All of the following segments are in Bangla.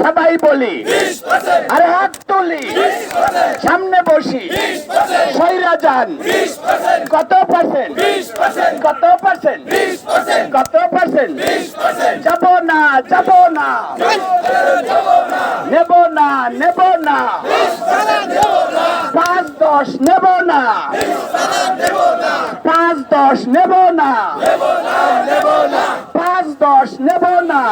সবাই বলি আরে হাত তুলি সামনে বসি সৈরা যান। কত পার্সেন্ট কত পার্সেন্ট কত পার্সেন্ট যাব না যাব না। নেব না নেব না। পাঁচ দশ নেব না। পাঁচ দশ নেব না। পাঁচ দশ নেব না।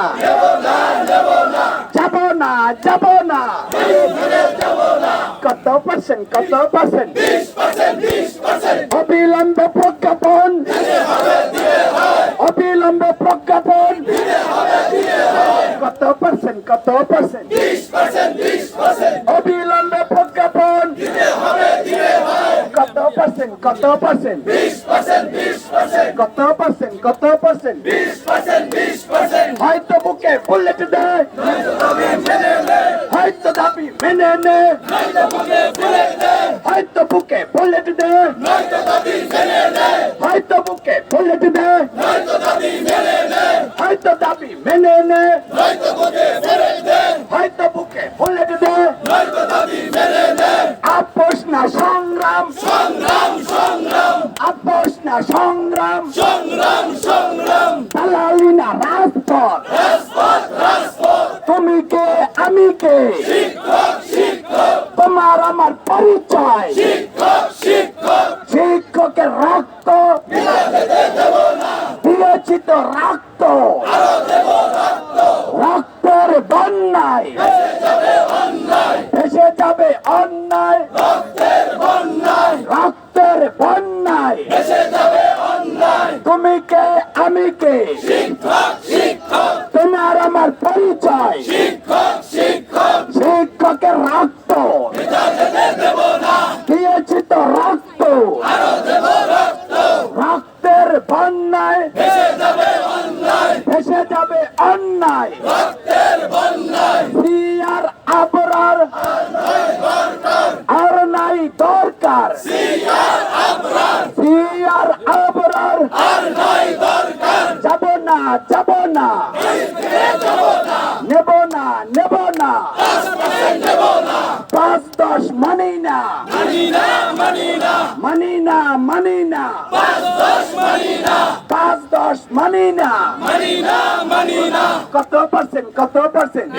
না, যাব না। কত পার্সেন্ট কত পার্সেন্ট অবিলম্বে প্রজ্ঞাপন। অবিলম্বে প্রজ্ঞাপন। কত পার্সেন্ট কত পার্সেন্ট অবিলম্বে প্রজ্ঞাপন কত পার্সেন্ট, কত পার্সেন্ট? কত পার্সেন্ট কত পার্সেন্ট? হয়তো বুকে বুলেট দেয়, হয়তো দাবি মেনে নে হয়তো বুকে বুলেট দেয়, হয়তো বুকে বুলেট দেয়, হয়তো দাবি মেনে নে হয়তো বুকে বুলেট দেয় আপোষ না সংগ্রাম। সংগ্রাম আপোষ না সংগ্রাম। সংগ্রাম দালালি না রাজপথ। তুমি কে আমি কে? তোমার আমার পরিচয়। শিক্ষকের রক্ত। দিয়েছি তো রক্ত। রক্তের বন্যায় ভেসে যাবে অন্যায় রক্তের বন্যায়। তুমি কে? আমি কে? তোমার আমার পরিচয়। শিক্ষকের রক্ত। দিয়েছি তো রক্ত। রক্তের বন্যায়। ভেসে যাবে অন্যায়। সিয়ার আবরার আর নাই দরকার সিয়ার আবরার। যাব না যাব না। নেব না নেব না। পাঁচ দশ মানি না। মানি না মানি না। পাঁচ দশ মানি না। কত পার্সেন্ট কত পার্সেন্ট?